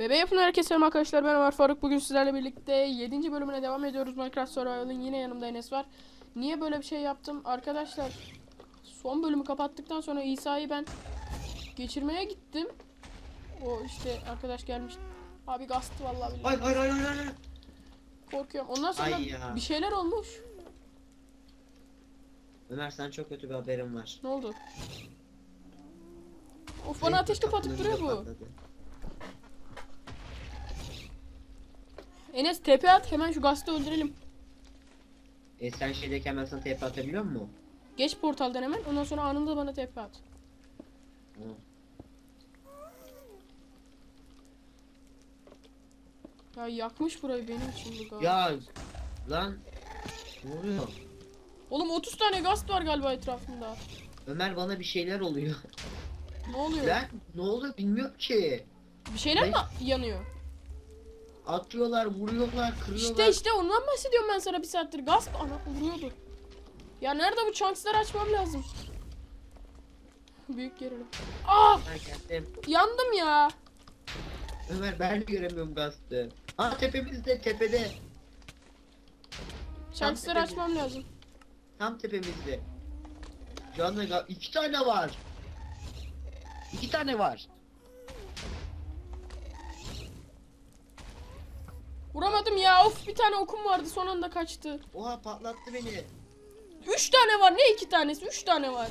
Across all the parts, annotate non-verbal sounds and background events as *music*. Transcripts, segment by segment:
Bebe yapın herkese selam arkadaşlar. Ben Ömer Faruk. Bugün sizlerle birlikte 7. bölümüne devam ediyoruz Minecraft Survival'ın. Yine yanımda Enes var. Niye böyle bir şey yaptım? Arkadaşlar Son bölümü kapattıktan sonra İsa'yı ben geçirmeye gittim. O işte arkadaş gelmiş. Abi gastı vallahi billahi. Ay ay ay ay ay. korkuyorum. Ondan sonra Ay ya. bir şeyler olmuş. Ömer sen çok kötü bir haberim var. Ne oldu? Of bana ateş topu atıp duruyor bu. Patladı. Enes TP at hemen şu gastı öldürelim E sen şeydeyken ben sana TP atabiliyor mu? Geç portaldan hemen ondan sonra anında bana TP at Tamam. Ya yakmış burayı benim için bu gaz. Ya lan ne oluyor? Oğlum 30 tane gaz var galiba etrafında. Ömer bana bir şeyler oluyor. Ne oluyor? Ben ne oluyor bilmiyorum ki. Bir şeyler mi Ben- yanıyor? Atıyorlar, vuruyorlar, kırıyorlar. İşte işte ondan bahsediyorum ben sana bir saattir. Gaz ana vuruyordu. Ya nerede bu chunksları açmam lazım. Büyük gerilim. Ah Ben geldim. yandım ya. Ömer ben de göremiyorum gazete. Aa tepemizde tepede. Chunksları açmam lazım. Tam tepemizde. Ga- iki tane var. İki tane var. Vuramadım ya. Of bir tane okum vardı son anda kaçtı. Oha patlattı beni. 3 tane var. Ne iki tanesi? 3 tane var.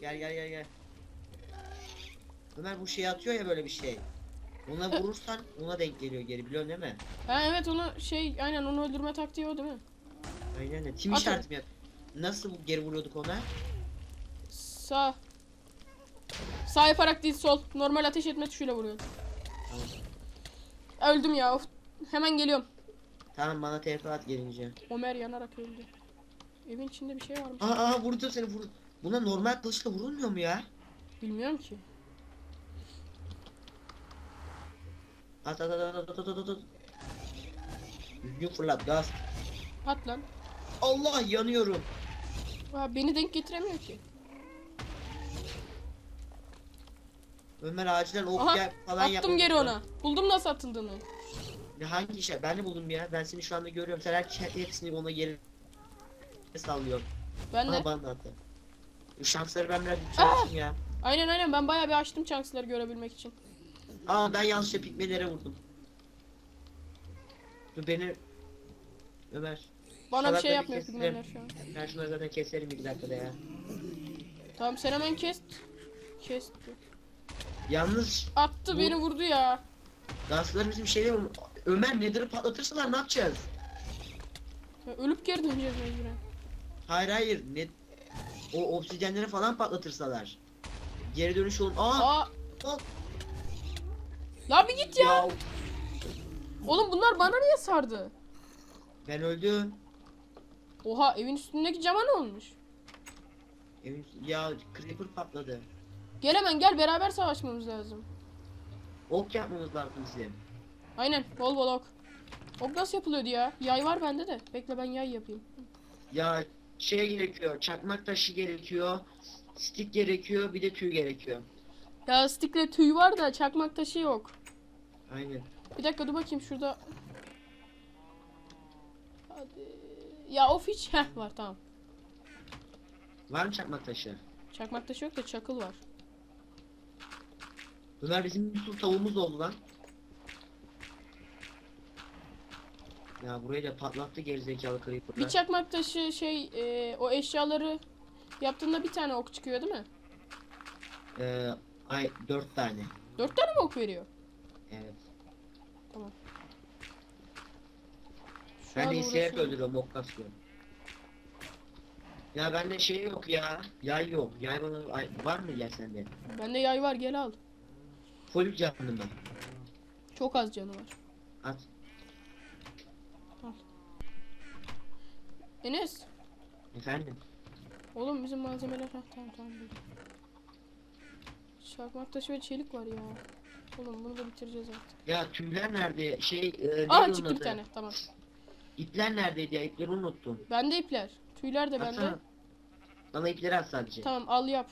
Gel gel gel gel. Ömer bu şey atıyor ya böyle bir şey. Ona vurursan ona denk geliyor geri biliyorsun değil mi? Ha evet onu şey aynen onu öldürme taktiği o değil mi? Aynen öyle. Tim işareti mi? Nasıl geri vuruyorduk ona? Sağ. Sağ yaparak değil sol. Normal ateş etme tuşuyla vuruyor. Tamam. Öldüm ya. Of. Hemen geliyorum. Tamam bana TP at gelince. Ömer yanarak öldü. Evin içinde bir şey var mı? Aa, aa vurdu seni vurdu. Buna normal kılıçla vurulmuyor mu ya? Bilmiyorum ki. At at at at at at at at. Düzgün fırlat gaz. At lan. Allah yanıyorum. Aa, beni denk getiremiyor ki. Ömer acilen ok Aha gel falan attım yapmamız geri ona. Buldum nasıl atıldığını. Ne, Hangi işe? Ben de buldum ya. Ben seni şu anda görüyorum. Sen her hepsini ona geri sallıyorsun. Ben de. Bana attı. Şansları ben biraz yükselteyim ya. Aynen aynen ben bayağı bir açtım chunksları görebilmek için. Aa ben yanlışlıkla pikmelere vurdum. Dur beni... Ömer. Bana bir şey yapmıyor pigmenler şu an. Ben şunları zaten keserim bir dakikada ya. Tamam sen hemen kes. Kesti. Yalnız Attı Bu- beni vurdu ya. dansların bizim şeyler var. Ömer nedir patlatırsalar ne yapacağız? Ya Ölüp geri döneceğiz mecburen. Hayır hayır. Ne... O obsidyenleri falan patlatırsalar. Geri dönüş olun. Aa! Aa. Aa! La bir git ya. Ya Oğlum bunlar bana niye sardı? ben öldüm. Oha evin üstündeki cama ne olmuş? Evin- Ya creeper patladı. Gel hemen gel beraber savaşmamız lazım. Ok yapmamız lazım bizim. Aynen bol bol ok. Ok nasıl yapılıyordu ya? Yay var bende de. Bekle ben yay yapayım. Ya şey gerekiyor. Çakmak taşı gerekiyor. Stick gerekiyor. Bir de tüy gerekiyor. Ya stickle tüy var da çakmak taşı yok. Aynen. Bir dakika dur bakayım şurada. Hadi. Ya of hiç. Heh var tamam. Var mı çakmak taşı? Çakmak taşı yok da çakıl var. Ömer bizim bir sürü tavuğumuz oldu lan. Ya burayı da patlattı gerizekalı creeper'lar. Bir çakmak taşı şey e, o eşyaları yaptığında bir tane ok çıkıyor değil mi? Ee, ay dört tane. Dört tane mi ok veriyor? Evet. Tamam. Şu Ben de isteyerek öldürüyorum ok kasıyorum. Ya bende şey yok ya. Yay yok. Yay bana ay, var mı ya sende? Bende yay var gel al. Full canım ben. Çok az canı var. At. Enes. Efendim? Oğlum bizim malzemeler ha tamam tamam. Çakmak taşı ve çelik var ya. Oğlum bunu da bitireceğiz artık. Ya tüyler nerede? Şey, e, neydi Aa çıktı bir tane tamam. İpler neredeydi ya? İpleri unuttum. Bende ipler. Tüyler de bende. Atsana. Bana ipleri at sadece. Tamam al yap.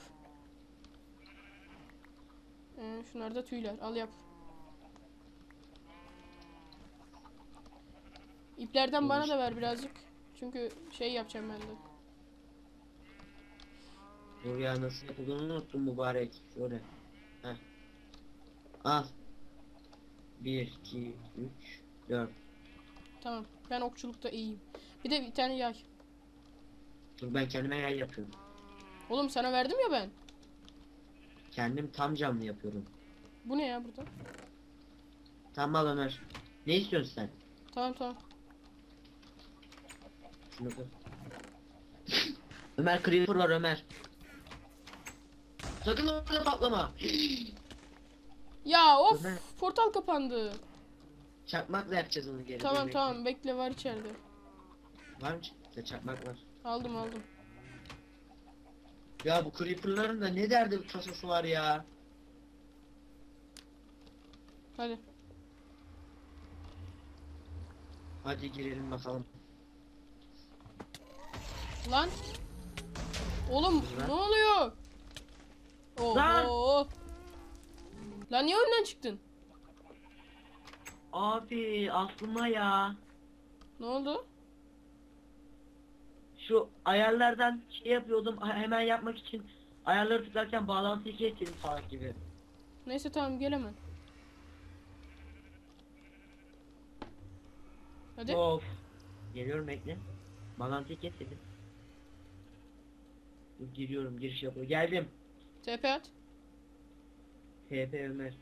Ee, şunlar tüyler al yap. İplerden bana da ver birazcık. Çünkü şey yapacağım ben de. Dur ya nasıl yapıldığını unuttum mübarek. Şöyle. Heh. Al. 1, 2, 3, 4. Tamam. Ben okçulukta iyiyim. Bir de bir tane yay. Dur ben kendime yay yapıyorum. Oğlum sana verdim ya ben. Kendim tam camlı yapıyorum. Bu ne ya burada? Tamam al Ömer. Ne istiyorsun sen? Tamam tamam. Şunu koy. Ömer creeper var Ömer. Sakın orada patlama. Ya of Ömer. portal kapandı. Çakmakla yapacağız onu geri. Tamam Dur, tamam bekle var içeride. Var mı? İşte çakmak var. Aldım aldım. Ya bu creeperların da ne derdi bir tasası var ya. Hadi. Hadi girelim bakalım. Lan. Oğlum Lan. ne oluyor? Lan. Oho. Lan niye önden çıktın? Abi aklıma ya. Ne oldu? Şu ayarlardan şey yapıyordum he- hemen yapmak için ayarları tıklarken bağlantıyı kestim salak gibi. Neyse tamam gel hemen. Hadi. Of. Geliyorum bekle. Bağlantıyı kes dedim. Dur, Giriyorum giriş yapıyor. Geldim. TP at. TP Ömer.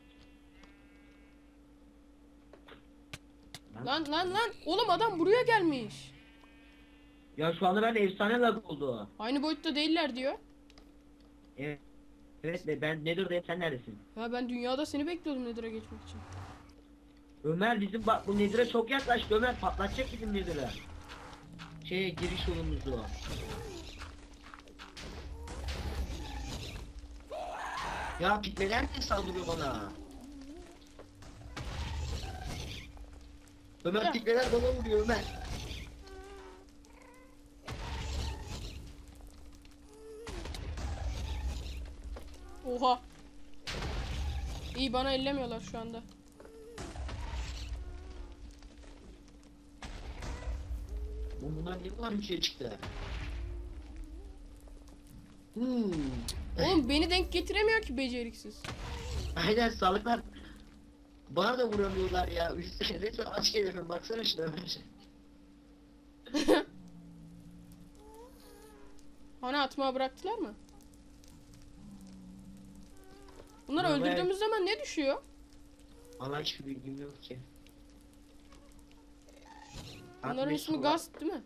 Lan. Lan lan lan. Oğlum adam buraya gelmiş. Ya şu anda ben efsane lag oldu. Aynı boyutta değiller diyor. Evet. Evet be ben Nether'dayım sen neredesin? Ya ben dünyada seni bekliyordum Nether'a geçmek için. Ömer bizim bak bu Nether'a çok yaklaştı Ömer patlatacak bizim Nether'a. Şey giriş yolumuzu. Ya pitmeler de saldırıyor bana. Ömer Ya. pitmeler bana vuruyor Ömer. Oha. İyi bana ellemiyorlar şu anda. Bunlar ne kadar bir şey çıktı. Hmm. Oğlum beni denk getiremiyor ki beceriksiz. Aynen sağlıklar. Bana da vuramıyorlar ya. Üstüne resmen aç herifim baksana şuna Ömer. Hani *laughs* atmaya bıraktılar mı? Bunları ben- öldürdüğümüz zaman ne düşüyor? Valla hiçbir bilgim yok ki. Bunların ismi Gast değil mi?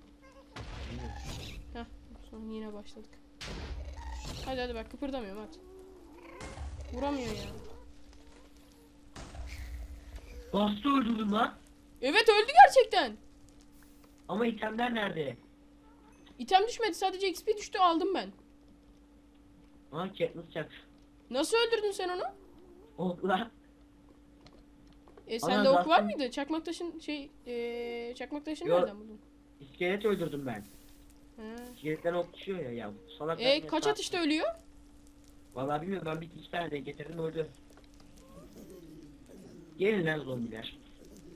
Heh, sonra yine başladık. Hadi hadi bak kıpırdamıyorum hadi. Vuramıyor ya. Gast'ı öldürdüm lan. Evet öldü gerçekten. Ama itemler nerede? İtem düşmedi sadece XP düştü aldım ben. Aa Katniss çak. Nasıl öldürdün sen onu? Lan. E sende ok var zaten- mıydı? Çakmak taşın şey eee çakmak taşını Yok. nereden buldun? İskelet öldürdüm ben. He. İskeletten ok düşüyor ya ya. Salak E kaç atışta ölüyor? Valla bilmiyorum ben bir iki tane de getirdim öldü. Gelin lan zombiler.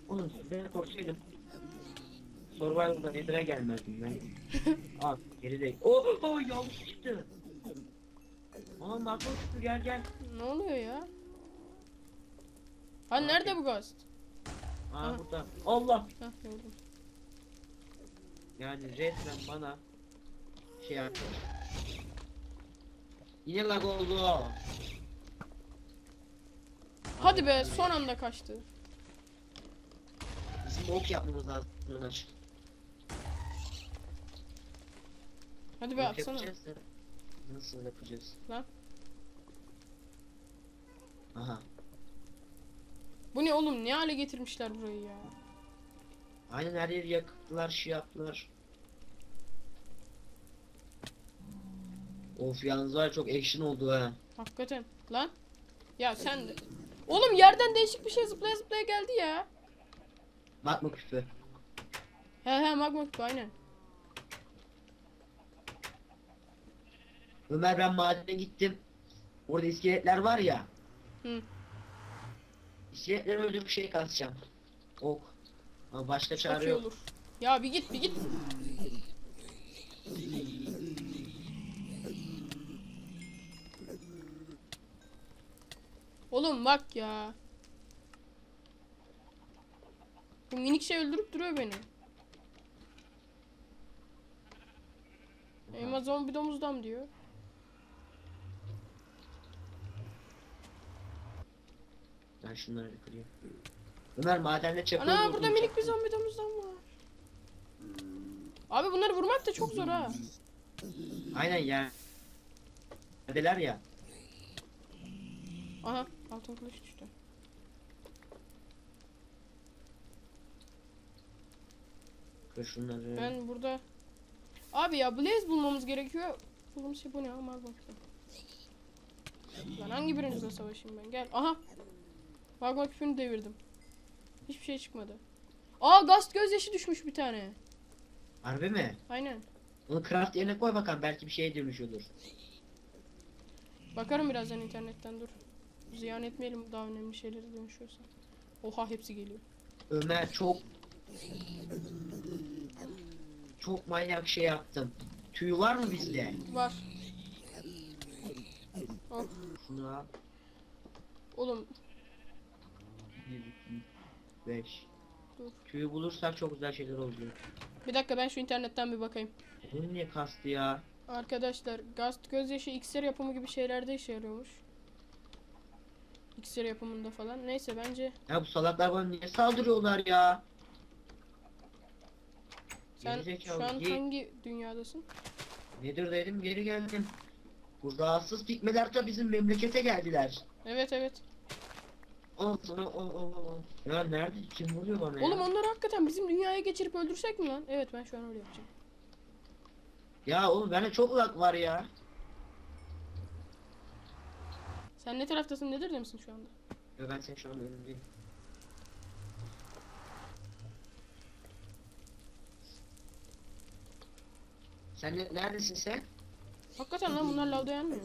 Oğlum sizden korksaydım. Survival'da Nether'a gelmezdim ben. *laughs* Al geri de. Oh oh yanlış çıktı. Aa makro çıktı gel gel. Ne oluyor ya? Ha nerede bu ghost? Aa Aha. burada. Allah. Hah gördüm. Yani resmen bana şey yaptı. Yine lag oldu. Hadi be son anda kaçtı. Bizim ok yapmamız lazım. Hadi be atsana. yapacağız da Nasıl yapacağız? Lan. Aha. Bu ne oğlum ne hale getirmişler burayı ya. Aynen her yeri yaktılar, şey yaptılar. Of yalnız var çok action oldu ha. Hakikaten. Lan. Ya sen de. Oğlum yerden değişik bir şey zıplaya zıplaya geldi ya. Bakma küfü. He he magma küpü aynen. Ömer ben madene gittim. Orada iskeletler var ya. Hı. İskeletleri öldürüp şey kasacağım. Ok. Ama başka çare yok. Ya bir git bir git. Oğlum bak ya. Bu minik şey öldürüp duruyor beni. Elma zombi domuzdan diyor. Ben şunları bir kırayım. Ömer madende çakıl Ana burada minik bir zombi domuzdan var. Abi bunları vurmak da çok zor ha. Aynen ya. Neredeler ya? Aha altın kılıç düştü. Kır şunları. Ben burada Abi ya Blaze bulmamız gerekiyor. Bulduğum şey bu ne ama bakayım. Ben hangi birinizle savaşayım ben? Gel. Aha. Magma küpünü devirdim. Hiçbir şey çıkmadı. Aa gaz gözyaşı düşmüş bir tane. Harbi mi? Aynen. Onu craft yerine koy bakalım belki bir şeye dönüş olur. Bakarım birazdan internetten dur. Ziyan etmeyelim daha önemli şeyleri dönüşüyorsa. Oha hepsi geliyor. Ömer çok çok manyak şey yaptım. Tüy var mı bizde? Var. Oh, Şunu al. oğlum 1, 2, 5. Dur. Tüyü bulursak çok güzel şeyler olacak. bir dakika ben şu internetten bir bakayım. Bunu niye kastı ya? Arkadaşlar gaz gözyaşı iksir yapımı gibi şeylerde işe yarıyormuş. İksir yapımında falan. Neyse bence Ya bu salaklar bana niye saldırıyorlar ya? sen Gerizekalı, şu an hangi dünyadasın? Nedir dedim geri geldim. Bu rahatsız pikmeler de bizim memlekete geldiler. Evet evet. Al sana al al al. Ya nerede? Kim vuruyor bana ya? Oğlum onları hakikaten bizim dünyaya geçirip öldürsek mi lan? Evet ben şu an öyle yapacağım. Ya oğlum bende çok lag var ya. Sen ne taraftasın nedir misin şu anda? Ya ben sen şu an önümdeyim. Sen ne- neredesin sen? Hakikaten lan bunlar lavda yanmıyor.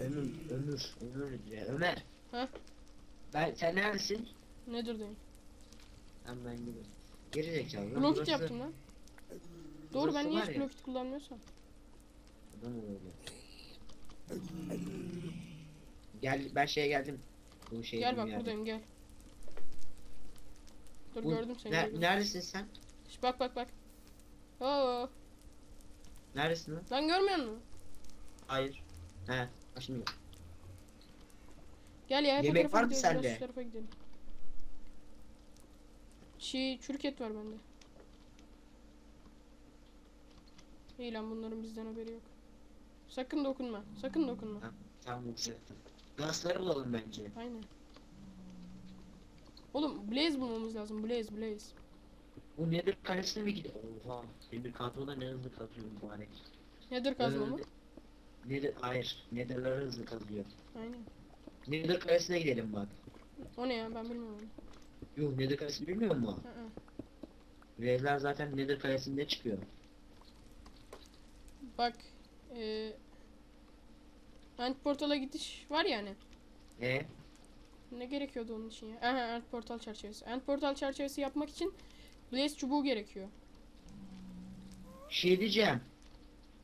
Ömür, ömür, ömür diye. Ömer. Ha? Ben, sen neredesin? Nedir diyeyim. Ben ben gidiyorum. Geri zekalı. Blokit burası- yaptım lan. Doğru ben niye hiç blokit kullanmıyorsam. Adam öyle. Gel, ben şeye geldim. Bu şey Gel bak buradayım gel. Dur Bu- gördüm seni. Ne- gördüm. neredesin sen? Şş, bak bak bak. Oo, Neredesin lan? lan görmüyor musun? Hayır. He, ha, şimdi gel. Gel ya hep o Yemek tarafa var mı gidiyoruz, biraz sende? Şu tarafa gidelim. Çiğ çürük et var bende. İyi lan bunların bizden haberi yok. Sakın dokunma. Sakın dokunma. Ha. Tamam yükselttim. Gazları bulalım bence. Aynen. Oğlum Blaze bulmamız lazım. Blaze Blaze. Bu nedir kalesine mi gidiyor? Oha. Demir kadroda ne hızlı kazıyor mübarek. Nedir kazma mı? Nedir? Hayır. Nedir'ler hızlı kazıyor. Aynen. Nedir kalesine gidelim bak. O ne ya ben bilmiyorum. Yuh Nedir kalesini bilmiyor musun? Hı hı. Revler zaten Nedir kalesinde çıkıyor. Bak. Eee End portala gidiş var ya hani. E Ne gerekiyordu onun için ya? Aha End portal çerçevesi. End portal çerçevesi yapmak için Blaze çubuğu gerekiyor. şey diyeceğim.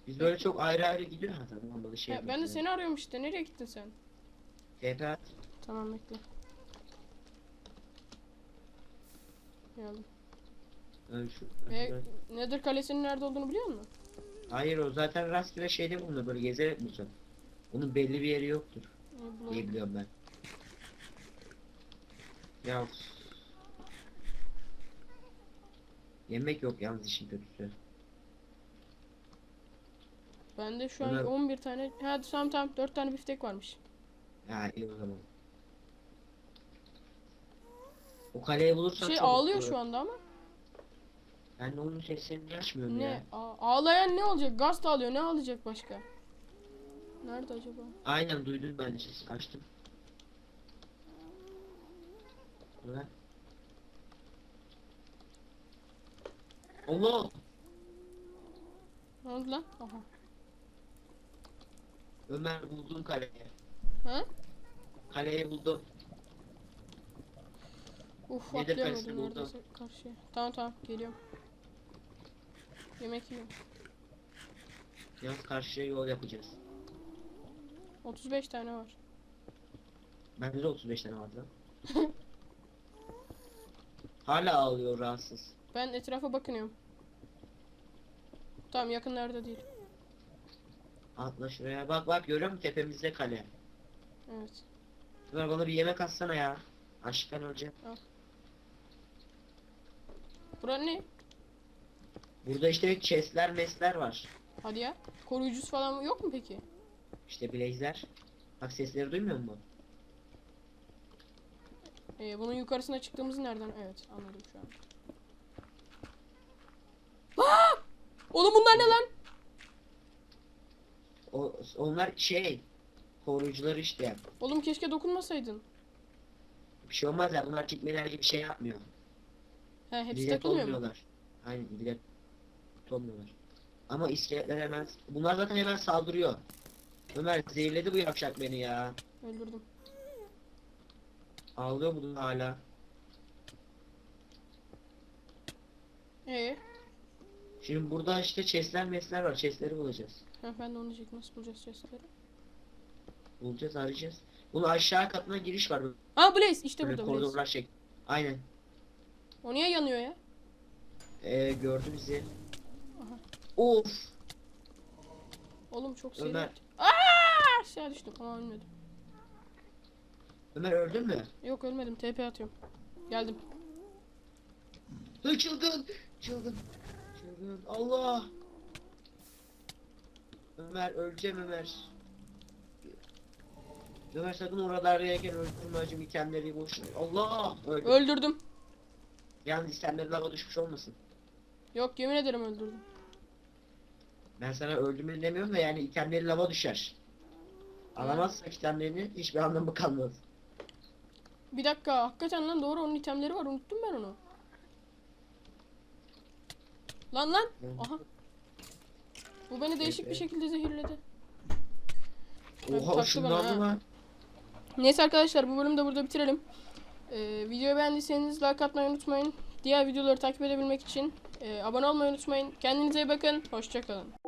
Biz böyle çok ayrı ayrı gidiyor. Ha tamam olmadı şey Ha, ben de seni arıyorum işte. Nereye gittin sen? TP at. Tamam bekle. Geldim. Öl şu. E, Nether kalesinin nerede olduğunu biliyor musun? Hayır o zaten rastgele şeyde bulunur böyle gezerek bulacak. Onun belli bir yeri yoktur E, bulalım. diye biliyorum ben. Ya Yemek yok yalnız işin kötüsü. Bende şu an Ömer- 11 tane. Ha tamam tamam 4 tane biftek varmış. Ya iyi o zaman. O kaleyi bulursak Şey ağlıyor mutlu şu anda ama. Ben de onun sesini niye açmıyorum Ne? ya. A- ağlayan ne olacak? Gaz da alıyor. Ne alacak başka? Nerede acaba? Aynen duydum ben de sesi açtım. Ulan. Allah! Ne oldu lan? Aha. Ömer buldum kaleyi. Ha? Kaleyi buldum. Uf Nedir atlayamadım karşısı burada? neredeyse karşıya. Tamam tamam geliyorum. Yemek yiyorum. Yalnız karşıya yol yapacağız. 35 tane var. Bende de 35 tane vardı. *laughs* Hala ağlıyor rahatsız. Ben etrafa bakınıyorum. Tamam yakınlarda değil. Atla şuraya. Bak bak görüyor musun tepemizde kale. Evet. Ömer bana bir yemek atsana ya. Açlıktan öleceğim. Bura ne? Burada işte chestler mesler var. Hadi ya. Koruyucusu falan yok mu peki? İşte blaze'ler. Bak sesleri duymuyor musun? Ee, bunun yukarısına çıktığımızı nereden? Evet anladım şu an. Aa! Oğlum bunlar ne lan? O, onlar şey koruyucular işte. Oğlum keşke dokunmasaydın. Bir şey olmaz ya bunlar tikmeler gibi şey yapmıyor. He hepsi Bilet takılmıyor mu? olmuyorlar. Aynen bilet olmuyorlar. Ama iskeletler hemen bunlar zaten hemen saldırıyor. Ömer zehirledi bu yavşak beni ya. Öldürdüm. Ağlıyor bu da hala. Ee, Şimdi burada işte chestler mesler var. Chestleri bulacağız. ha, ben de onu diyecektim. Nasıl bulacağız chestleri? Bulacağız arayacağız. Bunun aşağı katına giriş var. Aa Blaze işte Böyle burada Blaze. koridorlar şey. Aynen. O niye yanıyor ya? Ee, gördü bizi. Of. Oğlum çok seri. Ömer. Aa, aşağı düştüm ama ölmedim. Ömer öldün mü? Yok ölmedim. TP atıyorum. Geldim. Hı, çılgın. Çılgın. Çılgın. Allah. Ömer öleceğim Ömer. Ömer sakın oralara gel öldürme acım itemleri boş. Allah. Öldüm. Öldürdüm. Yalnız itemleri lava düşmüş olmasın. Yok yemin ederim öldürdüm. Ben sana öldürme demiyorum da yani itemleri lava düşer. Alamazsak itemlerini hiçbir anlamı kalmaz. Bir dakika hakikaten lan doğru onun itemleri var unuttum ben onu. Lan lan. Aha. Bu beni değişik bir şekilde zehirledi. Oha taktı ışınlandı bana ha. lan. Neyse arkadaşlar bu bölümü de burada bitirelim. Ee, videoyu beğendiyseniz like atmayı unutmayın. Diğer videoları takip edebilmek için e, abone olmayı unutmayın. Kendinize iyi bakın. Hoşçakalın.